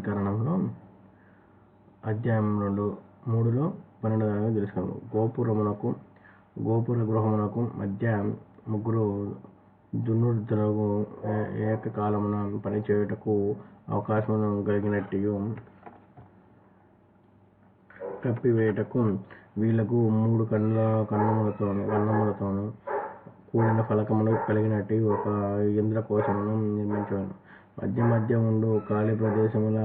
కారణంలో అధ్యాయం రెండు మూడులో పన్నెండు దాకా తెలుసుకున్నాము. గోపురమునకు గోపుర గృహమునకు మధ్య ముగ్గురు దుర్నృతులకు ఏకకాలమున పనిచేయుటకు అవకాశమును కలిగినట్టు కప్పివేయుటకు వీళ్ళకు మూడు కన్నుల కన్నములతోను కన్నములతోను కూడిన ఫలకములు కలిగినట్టు ఒక ఇంద్రకోశమును నిర్మించాను. మధ్య మధ్య ఉండు. ఖాళీ ప్రదేశముల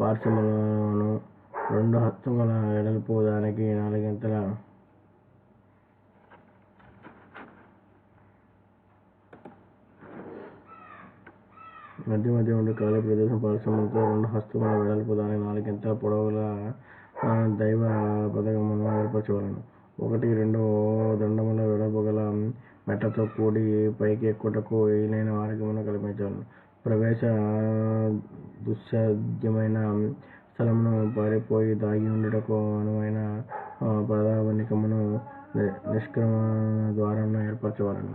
పార్శ్వములను రెండు హస్తముల వెడల్పు దానికి నాలుగింతల మధ్య మధ్య ఉండే. ఖాళీ ప్రదేశం పార్శ్వములతో రెండు హస్తముల వెడల్పు దానికి నాలుగింతల పొడవుల దైవ పథకమును ఏర్పరచవలను. ఒకటి రెండు దండముల వెడల్పు గల మెట్టతో కూడి పైకి ఎక్కుటకు వీలైన వారికి ప్రవేశ దుస్సాధ్యమైన స్థలమును పారిపోయి దాగి ఉండుటకు అనువైన ఆ, నిష్క్రమణ ద్వారమును ఏర్పరచవలను.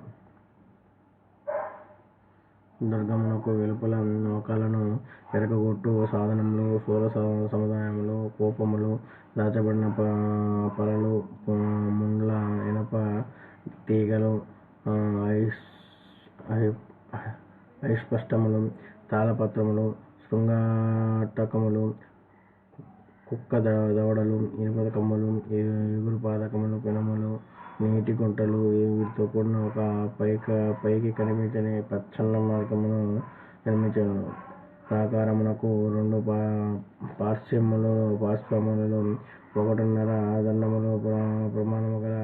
దుర్గమునకు వెలుపల నౌకలను ఎరగగొట్టు సాధనములు సూర సముదాయములు కోపములు దాచబడిన ప- పలలు ముండ్ల ఇనప తీగలు ఐస్- ఐ- తాళపత్రములు శృంగాటకములు కుక్క ద- దవడలు ఇనుప కమ్మలు ఎగురు పాదకములు పెనములు నీటి గుంటలు వీటితో కూడిన ఒక పైక పైకి కనిపించని ప్రచ్ఛన్న మార్గమును నిర్మించను. ప్రాకారమునకు రెండు పా పార్శ్వములు పార్శ్వములలో ఒకటిన్నర దండములు ప్రమాణము గల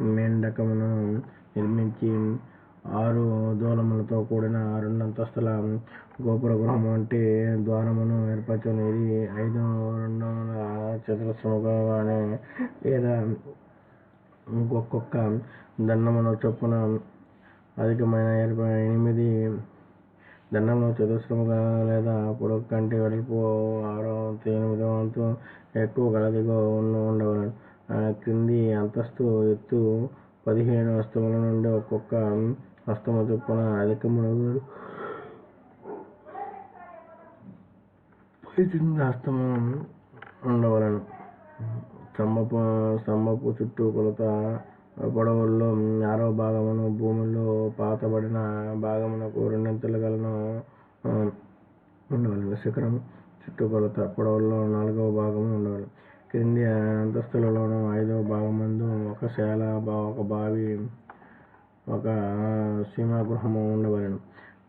మెండకమును నిర్మించి ఆరు దూలములతో కూడిన రెండంతస్తుల గోపుర గృహం వంటి ద్వారమును ఏర్పరచుకునేది ఇది ఐదు రెండు వందల లేదా ఒక్కొక్క దండముల చొప్పున అధికమైన ఏర్ప ఎనిమిది దండంలో చతురస్రముగా లేదా పొడవు కంటే వెడల్పు ఆరో వంతు ఎనిమిదో వంతు ఎక్కువ గలదిగా ఉన్న ఉండవలను. క్రింది అంతస్తు ఎత్తు పదిహేను వస్తువుల నుండి ఒక్కొక్క అస్తమ చొప్పున అధికములు పై కింద హస్తము ఉండవలను స్తంభపు స్తంభపు చుట్టూ కొలత పొడవుల్లో ఆరవ భాగమును భూమిలో పాతబడిన భాగమునకు రెండంతలు గలను ఉండవలను. శిఖరం చుట్టుకొలత పొడవుల్లో నాలుగవ భాగము ఉండవలను. క్రింది అంతస్తులలోను ఐదవ భాగమందు ఒక శాల ఒక బావి ఒక సీమాగృహము ఉండవలను.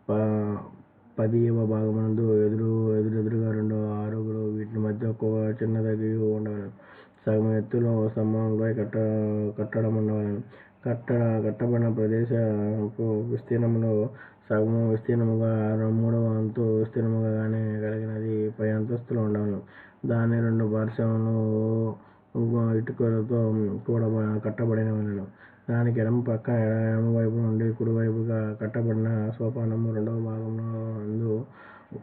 ప- పదివ భాగమునందు ఎదురు ఎదురెదురుగా రెండు ఆరుగురు వీటి మధ్య ఒక చిన్నదగి ఉండవలెను ఉండవలను. సగం ఎత్తులో స్తంభంపై కట్ట కట్టడం ఉండవలను. కట్టడ కట్టబడిన ప్రదేశపు విస్తీర్ణములో సగము విస్తీర్ణముగా మూడవ వంతు విస్తీర్ణముగా కానీ కలిగినది పై అంతస్తులో ఉండవలను. దాని రెండు పార్శ్వములు ఇటుకలతో కూడా కట్టబడినవలను. దానికి ఎడమ పక్క ఎడమ వైపు నుండి కుడివైపుగా కట్టబడిన సోపానము రెండవ భాగంలో నందు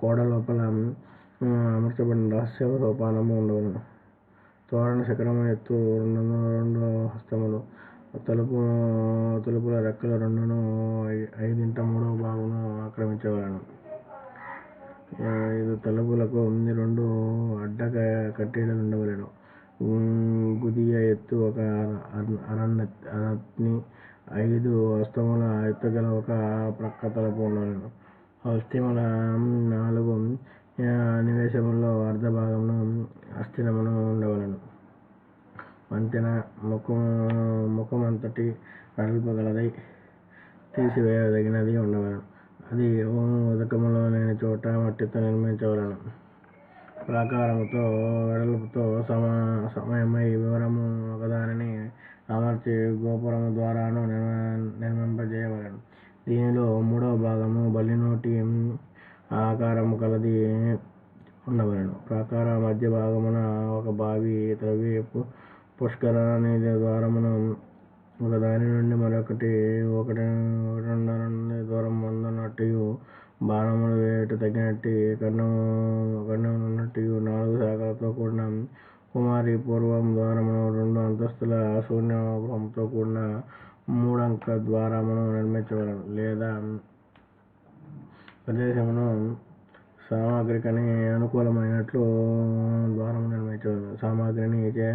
గోడ లోపల అమర్చబడిన రహస్య సోపానము ఉండవలను తోరణ శిఖరము ఎత్తు రెండు రెండు హస్తములు తలుపు తలుపుల రెక్కలు రెండును ఐ- ఐదింట మూడవ భాగమును ఆక్రమించగలను. ఐదు తలుపులకు రెండు అడ్డ క- ఉండవలేను. గుదియ ఎత్తు ఒక అరణ్య అరత్ని ఐదు హస్తముల ఎత్తుగల ఒక ప్రక్క తలపు ఉండవలను అస్థిముల నాలుగు ఆ, నివేశములలో అర్ధ భాగమును అస్థిరమును ఉండవలను. వంతెన ముఖము ముఖమంతటి కడల్పగలదై తీసివేయదగినది ఉండవలను. అది ఉదకములో లేని చోట మట్టితో నిర్మించవలను. ప్రాకారముతో వెడల్పుతో సమ సమయమై వివరము ఒకదానిని అమర్చి గోపురము ద్వారాను నిర్మింపజేయవలను దీనిలో మూడవ భాగము బలినోటి ఆకారము కలది ఉండవలను ప్రాకార మధ్య భాగమున ఒక బావి త్రవ్వి పుష్కర నీటి ద్వారమును ఒక దాని నుండి మరొకటి ఒకటి రెండున్నర నుండి దూరం వందనట్టు బాణముల రేటు తగినట్టు. కన్నము ఉన్నట్టు నాలుగు శాఖలతో కూడిన కుమారి పూర్వం ద్వారమును రెండు అంతస్తుల శూన్యంతో కూడిన మూడంక ద్వారమును నిర్మించవలను లేదా ప్రదేశమును సామాగ్రికని అనుకూలమైనట్లు ద్వారము నిర్మించు సామాగ్రిని చే